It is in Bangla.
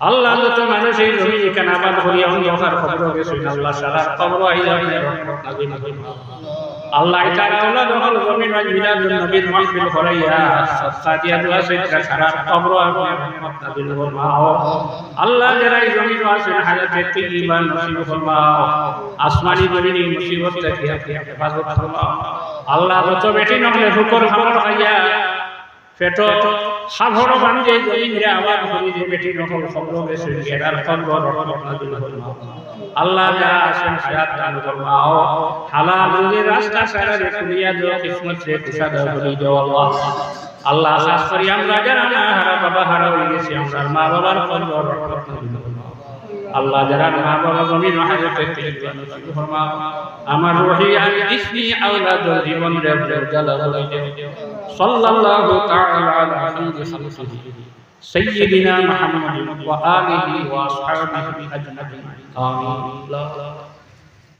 আল্লাহ যত মানুষ জমি কানাবাদ করিয়া অন্ধকার খবর আল্লাহ সারা খবর আল্লাহ এটা আল্লাহ দখল জমিন আজ মিলাদ নবীর মাহফিল করাইয়া সদকা দিয়া দোয়া সৈত্রা সারা রহমত নাজিল ফরমাও আল্লাহ যারা এই জমিন আছে হায়াতে তৈয়বা নসিব ফরমাও, আসমানি জমিন মুসিবত থেকে হেফাজত ফরমাও। আল্লাহ যত বেটি খবর খাইয়া পেট সাভর বান্ধে জমিন রে আওয়াজ করি যে বেটি নহল খবর গেছে এরার খবর আল্লাহ যা আছেন হায়াত দান ফরমাও হালাল রাস্তা সারা রে খুলিয়া দাও কিসমত রে কুশা দাও দাও আল্লাহ। আল্লাহ খাস করি আমরা যারা মা হারা বাবা হারা হয়ে গেছি আমরা মা বাবার কবর রহমত নাজিল ফরমাও আল্লাহ যারা মা বাবা জমিন হাজতে ফরমাও আমার রহি আর ইসমি আওলাদ জীবন রে জ্বালা বলাই দাও সাল্লাল্লাহু তাআলা আলা খাইরি খালকিহি سيدنا محمد وآله وأصحابه أجمعين آمين